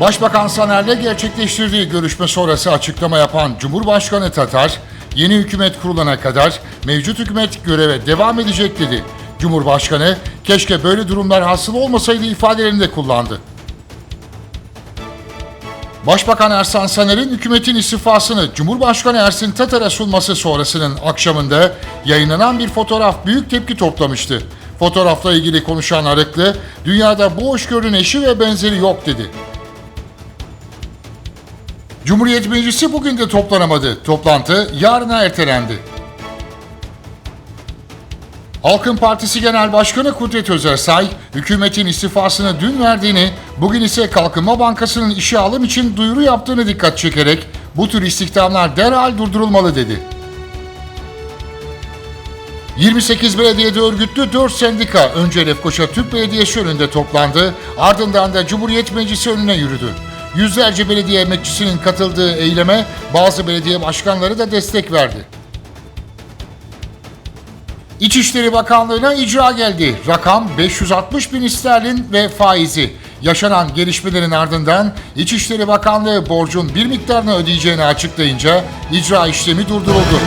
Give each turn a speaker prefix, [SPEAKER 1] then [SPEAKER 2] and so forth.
[SPEAKER 1] Başbakan Saner'le gerçekleştirdiği görüşme sonrası açıklama yapan Cumhurbaşkanı Tatar, yeni hükümet kurulana kadar mevcut hükümet göreve devam edecek dedi. Cumhurbaşkanı, keşke böyle durumlar hasıl olmasaydı ifadelerini de kullandı. Başbakan Ersan Saner'in hükümetin istifasını Cumhurbaşkanı Ersin Tatar'a sunması sonrasının akşamında yayınlanan bir fotoğraf büyük tepki toplamıştı. Fotoğrafla ilgili konuşan Arıklı, dünyada bu hoşgörünün eşi ve benzeri yok dedi. Cumhuriyet Meclisi bugün de toplanamadı. Toplantı yarına ertelendi. Halkın Partisi Genel Başkanı Kudret Özersay, hükümetin istifasını dün verdiğini, bugün ise Kalkınma Bankası'nın işe alım için duyuru yaptığını dikkat çekerek bu tür istihdamlar derhal durdurulmalı dedi. 28 belediyede örgütlü 4 sendika önce Lefkoşa Türk Belediyesi önünde toplandı, ardından da Cumhuriyet Meclisi önüne yürüdü. Yüzlerce belediye emekçisinin katıldığı eyleme bazı belediye başkanları da destek verdi. İçişleri Bakanlığı'na icra geldi. Rakam 560 bin sterlin ve faizi. Yaşanan gelişmelerin ardından İçişleri Bakanlığı borcun bir miktarını ödeyeceğini açıklayınca icra işlemi durduruldu.